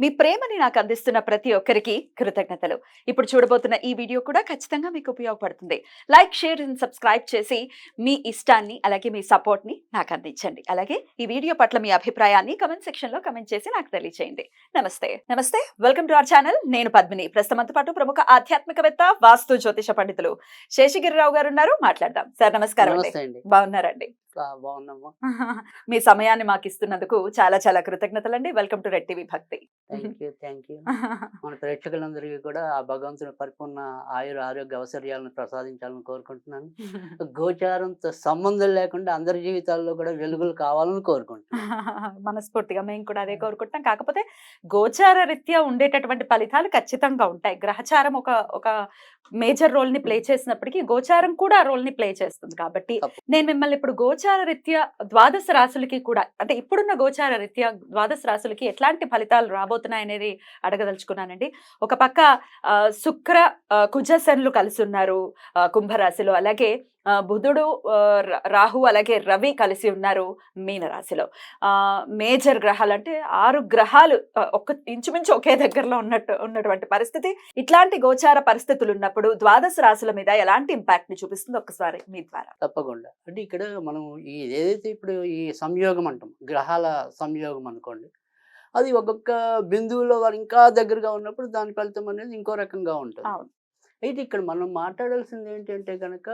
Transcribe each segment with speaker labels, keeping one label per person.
Speaker 1: మీ ప్రేమని నాకు అందిస్తున్న ప్రతి ఒక్కరికి కృతజ్ఞతలు. ఇప్పుడు చూడబోతున్న ఈ వీడియో కూడా ఖచ్చితంగా మీకు ఉపయోగపడుతుంది. లైక్ షేర్ అండ్ సబ్స్క్రైబ్ చేసి మీ ఇష్టాన్ని అలాగే మీ సపోర్ట్ని నాకు అందించండి. అలాగే ఈ వీడియో పట్ల మీ అభిప్రాయాన్ని కమెంట్ సెక్షన్లో కమెంట్ చేసి నాకు తెలియజేయండి నమస్తే. నమస్తే. Welcome to our channel. నేను పద్మిని. ప్రస్తుతంతో పాటు ప్రముఖ ఆధ్యాత్మికవేత్త వాస్తు జ్యోతిష పండితులు శేషగిరిరావు గారు ఉన్నారు. మాట్లాడదాం. సార్ నమస్కారం అండి.
Speaker 2: అండి.
Speaker 1: బాగున్నారండి?
Speaker 2: ఆ, బాగున్నామ్మా
Speaker 1: మీ సమయాన్ని మాకు ఇస్తున్నందుకు చాలా చాలా కృతజ్ఞతలండి. Welcome to Red TV Bhakti.
Speaker 2: Thank you thank you. మన ప్రేక్షకులందరికీ కూడా ఆ భగవంతుని పరిపూర్ణ ఆయుర ఆరోగ్య అవసర్యాలను ప్రసాదించాలని కోరుకుంటున్నాను. గోచారంతో సంబంధం లేకుండా అందరి జీవితాల్లో కూడా వెలుగులు కావాలని కోరుకుంటున్నాను.
Speaker 1: మనస్ఫూర్తిగా మేము కూడా అదే కోరుకుంటున్నాం. కాకపోతే గోచార రీత్యా ఉండేటటువంటి ఫలితాలు ఖచ్చితంగా ఉంటాయి. గ్రహచారం ఒక ఒక మేజర్ రోల్ని ప్లే చేసినప్పటికీ గోచారం కూడా రోల్ని ప్లే చేస్తుంది కాబట్టి నేను మిమ్మల్ని ఇప్పుడు గోచార రీత్యా ద్వాదశ రాశులకి కూడా అంటే ఇప్పుడున్న గోచార రీత్యా ద్వాదశ రాశులకి ఎట్లాంటి ఫలితాలు రాబోతున్నాయి అనేది అడగదలుచుకున్నానండి. ఒక పక్క ఆ, శుక్ర కుజశనులు కలిసి ఉన్నారు కుంభరాశిలో. అలాగే బుధుడు రాహు అలాగే రవి కలిసి ఉన్నారు మీనరాశిలో. మేజర్ గ్రహాలు అంటే ఆరు గ్రహాలు ఒక ఒక్క ఇంచుమించు ఒకే దగ్గరలో ఉన్నట్టు ఉన్నటువంటి పరిస్థితి. ఇట్లాంటి గోచార పరిస్థితులు ఉన్నప్పుడు ద్వాదశ రాశుల మీద ఎలాంటి ఇంపాక్ట్ని చూపిస్తుంది? ఒక్కసారి మీ ద్వారా.
Speaker 2: తప్పకుండా. అంటే ఇక్కడ మనం ఈ ఏదైతే ఇప్పుడు ఈ సంయోగం అంటాం గ్రహాల సంయోగం అనుకోండి అది ఒక్కొక్క బిందువులో వారు ఇంకా దగ్గరగా ఉన్నప్పుడు దాని ఫలితం అనేది ఇంకో రకంగా ఉంటుంది. అయితే ఇక్కడ మనం మాట్లాడాల్సింది ఏంటంటే కనుక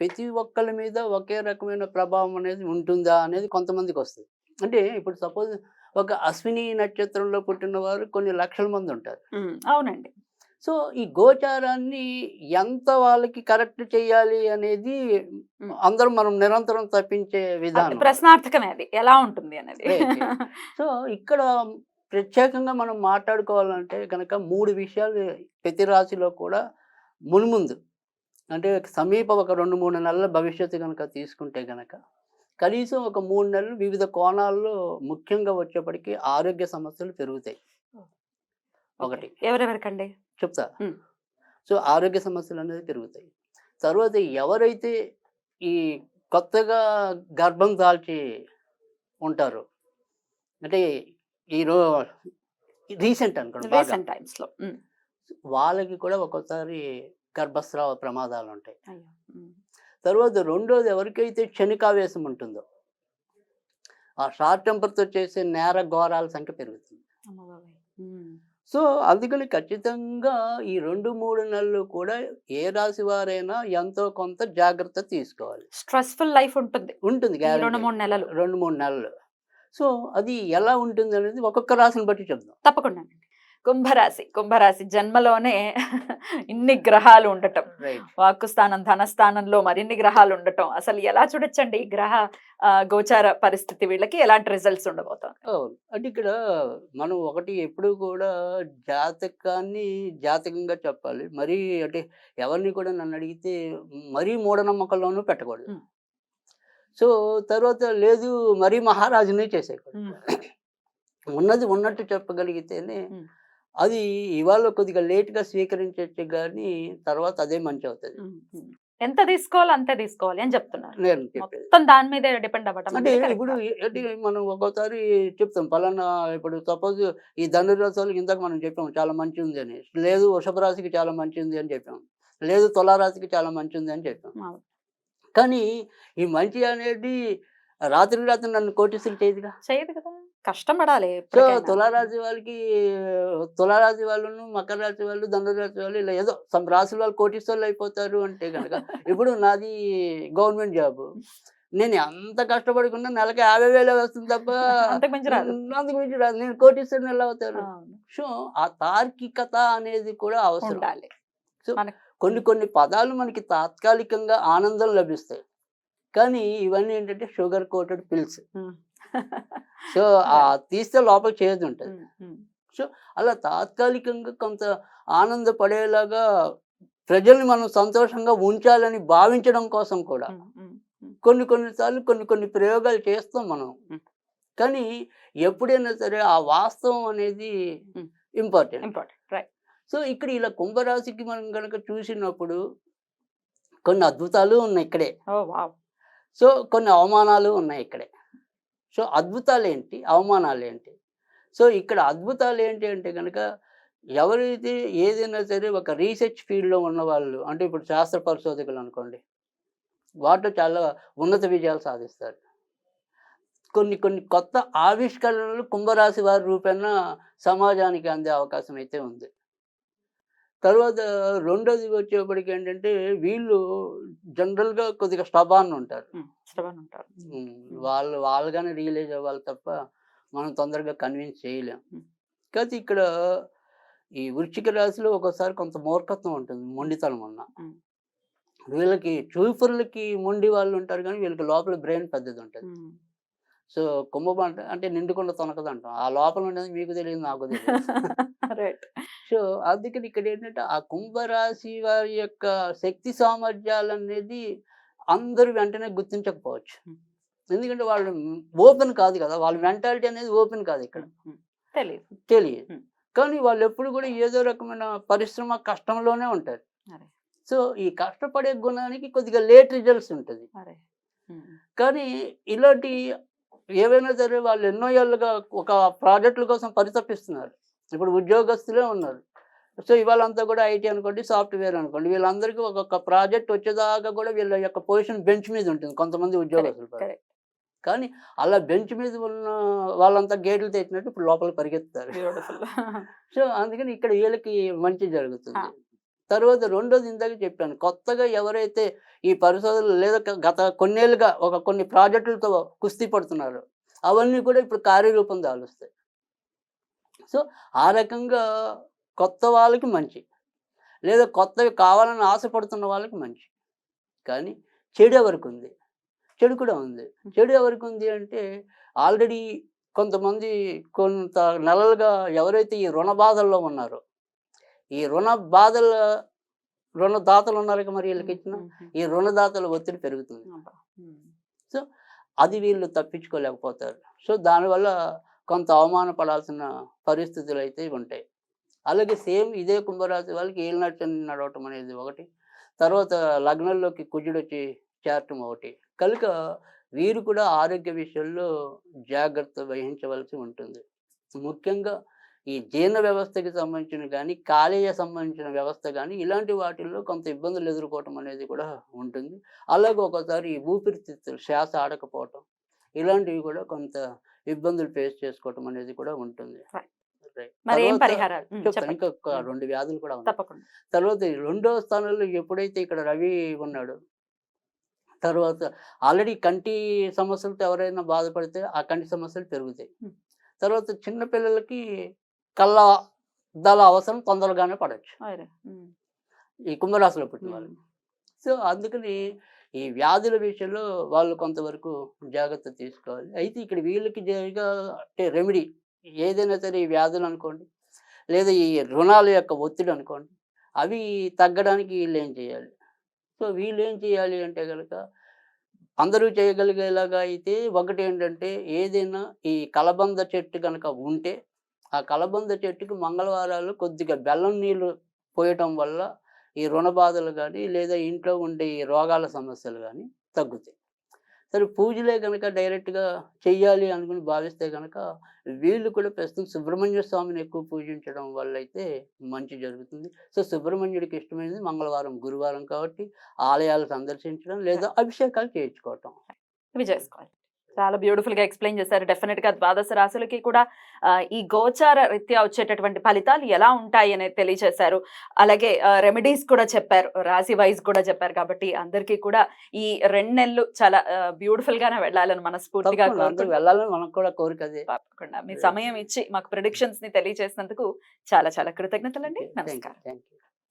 Speaker 2: ప్రతి ఒక్కరి మీద ఒకే రకమైన ప్రభావం అనేది ఉంటుందా అనేది కొంతమందికి వస్తుంది. అంటే ఇప్పుడు సపోజ్ ఒక అశ్విని నక్షత్రంలో పుట్టిన వారు కొన్ని లక్షల మంది ఉంటారు.
Speaker 1: అవునండి.
Speaker 2: సో ఈ గోచారాన్ని ఎంత వాళ్ళకి కరెక్ట్ చేయాలి అనేది. అందరం మనం నిరంతరం తప్పించే విధానం
Speaker 1: ప్రశ్నార్థకమే అది ఎలా ఉంటుంది అనేది.
Speaker 2: సో ఇక్కడ ప్రత్యేకంగా మనం మాట్లాడుకోవాలంటే కనుక మూడు విషయాలు ప్రతి రాశిలో కూడా మున్ముందు అంటే సమీప ఒక రెండు మూడు నెలల భవిష్యత్తు కనుక తీసుకుంటే కనుక కనీసం ఒక మూడు నెలలు వివిధ కోణాల్లో ముఖ్యంగా వచ్చేప్పటికి ఆరోగ్య సమస్యలు పెరుగుతాయి ఒకటి.
Speaker 1: ఎవరెవరికండి?
Speaker 2: చెప్తా. సో ఆరోగ్య సమస్యలు అనేది పెరుగుతాయి. తర్వాత ఎవరైతే ఈ కొత్తగా గర్భం దాల్చి ఉంటారో అంటే ఈ రో రీసెంట్ అనుకోండి
Speaker 1: రీసెంట్ టైమ్స్లో ఉమ్,
Speaker 2: వాళ్ళకి కూడా ఒక్కోసారి గర్భస్రావ ప్రమాదాలు ఉంటాయి తర్వాత రెండోది ఎవరికైతే క్షణికావేశం ఉంటుందో ఆ షార్ట్ టెంపర్తో చేసే నేర ఘోరాల సంఖ్య పెరుగుతుంది. సో అందుకని ఖచ్చితంగా ఈ రెండు మూడు నెలలు కూడా ఏ రాశి వారైనా ఎంతో కొంత జాగ్రత్త తీసుకోవాలి.
Speaker 1: స్ట్రెస్ఫుల్ లైఫ్ ఉంటుంది.
Speaker 2: ఉంటుంది
Speaker 1: రెండు. మూడు నెలలు.
Speaker 2: రెండు మూడు నెలలు. సో అది ఎలా ఉంటుంది అనేది ఒక్కొక్క రాశిని బట్టి చెప్దాం.
Speaker 1: తప్పకుండా కుంభరాశి కుంభరాశి జన్మలోనే ఇన్ని గ్రహాలు ఉండటం.
Speaker 2: రైట్.
Speaker 1: వాక్కు స్థానం ధనస్థానంలో మరిన్ని గ్రహాలు ఉండటం. అసలు ఎలా చూడొచ్చండి ఈ గ్రహ గోచార పరిస్థితి వీళ్ళకి? ఎలాంటి రిజల్ట్స్ ఉండబోతాం
Speaker 2: అంటే ఇక్కడ మనం ఒకటి ఎప్పుడు కూడా జాతకాన్ని జాతకంగా చెప్పాలి. మరీ అంటే ఎవరిని కూడా నన్ను అడిగితే మరీ మూఢనమ్మకంలోనూ పెట్టకూడదు. సో తర్వాత లేదు మరీ మహారాజునే చేసేయకూడదు. ఉన్నది ఉన్నట్టు చెప్పగలిగితేనే. అది ఇవాళ కొద్దిగా లేట్గా స్వీకరించవచ్చు కానీ తర్వాత అదే మంచి అవుతుంది.
Speaker 1: ఎంత తీసుకోవాలి అంతే తీసుకోవాలి అని చెప్తున్నారు.
Speaker 2: నేను చెప్పేది.
Speaker 1: మొత్తం దాని మీద డిపెండ్ అవ్వటం
Speaker 2: అంటే. ఇప్పుడు మనం ఒక్కోసారి చెప్తాం పలానా ఇప్పుడు సపోజ్ ఈ ధనురాశులకి ఇందాక మనం చెప్పాం చాలా మంచి ఉంది అని. లేదు వృషభ రాశికి చాలా మంచి ఉంది అని చెప్పాం లేదు తులారాశికి చాలా మంచి ఉంది అని చెప్పాం. కానీ ఈ మంచి అనేది రాత్రి రాత్రి నన్ను కోటిస్తులు చేయదుగా?
Speaker 1: చేయదు కదా! కష్టపడాలి
Speaker 2: సో. తులారాశి వాళ్ళకి తులారాశి వాళ్ళను మకర రాశి వాళ్ళు ధనురాశి వాళ్ళు ఇలా ఏదో సమ్ రాశుల వాళ్ళు కోటిస్తులు అయిపోతారు అంటే కనుక ఇప్పుడు నాది గవర్నమెంట్ జాబ్. నేను ఎంత కష్టపడుకున్నా నెలకి యాభై వేలు వస్తుంది తప్ప
Speaker 1: అంతకు మించి రాదు.
Speaker 2: నేను కోటిస్తాను ఎలా అవుతారు
Speaker 1: అవును.
Speaker 2: సో ఆ తార్కికత అనేది కూడా అవసరం.
Speaker 1: ఉండాలి.
Speaker 2: కొన్ని కొన్ని పదాలు మనకి తాత్కాలికంగా ఆనందం లభిస్తాయి. కానీ ఇవన్నీ ఏంటంటే షుగర్ కోటెడ్ పిల్స్. సో ఆ తీస్తే లోపల చేదు ఉంటుంది.
Speaker 1: ఉమ్.
Speaker 2: అలా తాత్కాలికంగా కొంత ఆనందపడేలాగా ప్రజల్ని మనం సంతోషంగా ఉంచాలని భావించడం కోసం కూడా. కొన్ని కొన్నిసార్లు కొన్ని కొన్ని ప్రయోగాలు చేస్తాం మనం. కానీ ఎప్పుడైనా సరే ఆ వాస్తవం అనేది. ఇంపార్టెంట్.
Speaker 1: ఇంపార్టెంట్. రైట్.
Speaker 2: సో ఇక్కడ ఇలా కుంభరాశికి మనం కనుక చూసినప్పుడు కొన్ని అద్భుతాలు ఉన్నాయి ఇక్కడే. సో కొన్ని అవమానాలు ఉన్నాయి ఇక్కడే. సో అద్భుతాలు ఏంటి అవమానాలు ఏంటి సో ఇక్కడ అద్భుతాలు ఏంటి అంటే కనుక ఎవరైతే ఏదైనా సరే ఒక రీసెర్చ్ ఫీల్డ్లో ఉన్న వాళ్ళు అంటే ఇప్పుడు శాస్త్ర పరిశోధకులు అనుకోండి వాటిలో చాలా ఉన్నత విజయాలు సాధిస్తారు. కొన్ని కొన్ని కొత్త ఆవిష్కరణలు కుంభరాశి వారి రూపేణ సమాజానికి అందే అవకాశం అయితే ఉంది. తర్వాత రెండోది వచ్చేప్పటికి ఏంటంటే వీళ్ళు జనరల్గా కొద్దిగా స్టబాన్ ఉంటారు. వాళ్ళు వాళ్ళుగానే రియలైజ్ అవ్వాలి తప్ప మనం తొందరగా కన్విన్స్ చేయలేం. కాకపోతే ఇక్కడ ఈ వృశ్చిక రాశిలో ఒక్కోసారి కొంత మూర్ఖత్వం ఉంటుంది మొండితనం ఉన్న. వీళ్ళకి చూపురులకి మొండి వాళ్ళు ఉంటారు కానీ వీళ్ళకి లోపల బ్రెయిన్ పెద్దది ఉంటుంది. సో కుంభం అంటే నిండుకుండా తొనకదు అంటాం ఆ లోపల ఉండేది మీకు తెలియదు నాకు తెలియదు.
Speaker 1: రైట్
Speaker 2: సో అందుకని ఇక్కడ ఏంటంటే ఆ కుంభరాశి వారి యొక్క శక్తి సామర్థ్యాలు అనేది అందరూ వెంటనే గుర్తించకపోవచ్చు. ఎందుకంటే వాళ్ళు ఓపెన్ కాదు కదా వాళ్ళ మెంటాలిటీ అనేది ఓపెన్ కాదు ఇక్కడ.
Speaker 1: తెలియదు.
Speaker 2: తెలియదు. కానీ వాళ్ళు ఎప్పుడు కూడా ఏదో రకమైన పరిశ్రమ కష్టంలోనే ఉంటారు. సో ఈ కష్టపడే గుణానికి కొద్దిగా లేట్ రిజల్ట్స్ ఉంటుంది. కానీ ఇలాంటి ఏవైనా సరే వాళ్ళు ఎన్నో ఏళ్ళుగా ఒక ప్రాజెక్టుల కోసం పరితపిస్తున్నారు. ఇప్పుడు ఉద్యోగస్తులే ఉన్నారు. సో ఇవాళ అంతా కూడా ఐటీ అనుకోండి సాఫ్ట్వేర్ అనుకోండి వీళ్ళందరికీ ఒక్కొక్క ప్రాజెక్ట్ వచ్చేదాకా కూడా వీళ్ళ యొక్క పొజిషన్ బెంచ్ మీద ఉంటుంది కొంతమంది ఉద్యోగస్తులు. కానీ అలా బెంచ్ మీద ఉన్న వాళ్ళంతా గేట్లు తెచ్చినట్టు ఇప్పుడు లోపల పరిగెత్తారు సో అందుకని ఇక్కడ వీళ్ళకి మంచి జరుగుతుంది. తర్వాత రెండోది ఇందాక చెప్పాను కొత్తగా ఎవరైతే ఈ పరిశోధనలు లేదా గత కొన్నేళ్ళుగా ఒక కొన్ని ప్రాజెక్టులతో కుస్తీ పడుతున్నారు అవన్నీ కూడా ఇప్పుడు కార్యరూపం దాలుస్తాయి సో ఆ రకంగా కొత్త వాళ్ళకి మంచి లేదా కొత్తవి కావాలని ఆశపడుతున్న వాళ్ళకి మంచి. కానీ చెడు ఎవరికి ఉంది? చెడు కూడా ఉంది. చెడు ఎవరికి ఉంది అంటే ఆల్రెడీ కొంతమంది కొంత నెలలుగా ఎవరైతే ఈ రుణ బాధల్లో ఉన్నారో ఈ రుణ బాధల రుణదాతలు ఉన్నారు కదా మరి వీళ్ళకి ఇచ్చిన? ఈ రుణదాతల ఒత్తిడి పెరుగుతుంది. అది వీళ్ళు తప్పించుకోలేకపోతారు. సో దానివల్ల కొంత అవమానపడాల్సిన పరిస్థితులు అయితే ఉంటాయి. అలాగే సేమ్ ఇదే కుంభరాశి వాళ్ళకి ఏలినట్టు నడవటం అనేది ఒకటి. తర్వాత లగ్నంలోకి కుజుడు వచ్చి చేరటం ఒకటి. కనుక వీరు కూడా ఆరోగ్య విషయంలో జాగ్రత్త వహించవలసి ఉంటుంది. ముఖ్యంగా ఈ జీర్ణ వ్యవస్థకి సంబంధించిన కానీ కాలేయ సంబంధించిన వ్యవస్థ కానీ ఇలాంటి వాటిల్లో కొంత ఇబ్బందులు ఎదుర్కోవటం అనేది కూడా ఉంటుంది. అలాగే ఒకసారి ఈ ఊపిరితిత్తులు శ్వాస ఆడకపోవటం ఇలాంటివి కూడా కొంత ఇబ్బందులు ఫేస్ చేసుకోవటం అనేది కూడా ఉంటుంది. చెప్తాను. ఇంకా
Speaker 1: ఉమ్.
Speaker 2: రెండు వ్యాధులు కూడా ఉన్నాయి. తర్వాత రెండో స్థానంలో ఎప్పుడైతే ఇక్కడ రవి ఉన్నాడు తర్వాత ఆల్రెడీ కంటి సమస్యలతో ఎవరైనా బాధపడితే ఆ కంటి సమస్యలు పెరుగుతాయి. తర్వాత చిన్న పిల్లలకి కళ్ళ అద్దాల అవసరం తొందరగానే పడవచ్చు ఈ కుంభరాశిలో పుట్టిన వాళ్ళు. సో అందుకని ఈ వ్యాధుల విషయంలో వాళ్ళు కొంతవరకు జాగ్రత్త తీసుకోవాలి. అయితే ఇక్కడ వీళ్ళకి జరిగా అంటే రెమెడీ ఏదైనా సరే ఈ వ్యాధులు అనుకోండి లేదా ఈ రుణాల యొక్క ఒత్తిడి అనుకోండి అవి తగ్గడానికి వీళ్ళు ఏం చేయాలి? సో వీళ్ళు ఏం చేయాలి అంటే కనుక అందరూ చేయగలిగేలాగా అయితే ఒకటి ఏంటంటే ఏదైనా ఈ కలబంద చెట్టు కనుక ఉంటే ఆ కలబంద చెట్టుకి మంగళవారాలు కొద్దిగా బెల్లం నీళ్ళు పోయటం వల్ల ఈ రుణ బాధలు కానీ లేదా ఇంట్లో ఉండే ఈ రోగాల సమస్యలు కానీ తగ్గుతాయి. సరే పూజలే కనుక డైరెక్ట్గా చెయ్యాలి అనుకుని భావిస్తే కనుక వీళ్ళు కూడా ప్రస్తుతం సుబ్రహ్మణ్య స్వామిని ఎక్కువ పూజించడం వల్ల అయితే మంచి జరుగుతుంది. సో సుబ్రహ్మణ్యుడికి ఇష్టమైనది మంగళవారం గురువారం కాబట్టి ఆలయాలు సందర్శించడం లేదా అభిషేకాలు చేయించుకోవటం.
Speaker 1: ఇవి చేసుకోవాలి చాలా బ్యూటిఫుల్గా ఎక్స్ప్లెయిన్ చేశారు. డెఫినెట్గా ద్వాదశ రాశులకి కూడా ఈ గోచార రీత్యా వచ్చేటటువంటి ఫలితాలు ఎలా ఉంటాయి అనేది తెలియజేశారు. అలాగే రెమెడీస్ కూడా చెప్పారు. రాశి వైజ్ కూడా చెప్పారు కాబట్టి అందరికీ కూడా ఈ రెండు నెలలు చాలా బ్యూటిఫుల్ గానే వెళ్ళాలని మనస్ఫూర్తిగా
Speaker 2: వెళ్ళాలని మనకు కూడా కోరిక
Speaker 1: తప్పకుండా. మీ సమయం ఇచ్చి మాకు ప్రిడిక్షన్స్ని తెలియజేసినందుకు చాలా చాలా కృతజ్ఞతలండి. నమస్కారం.
Speaker 2: Thank you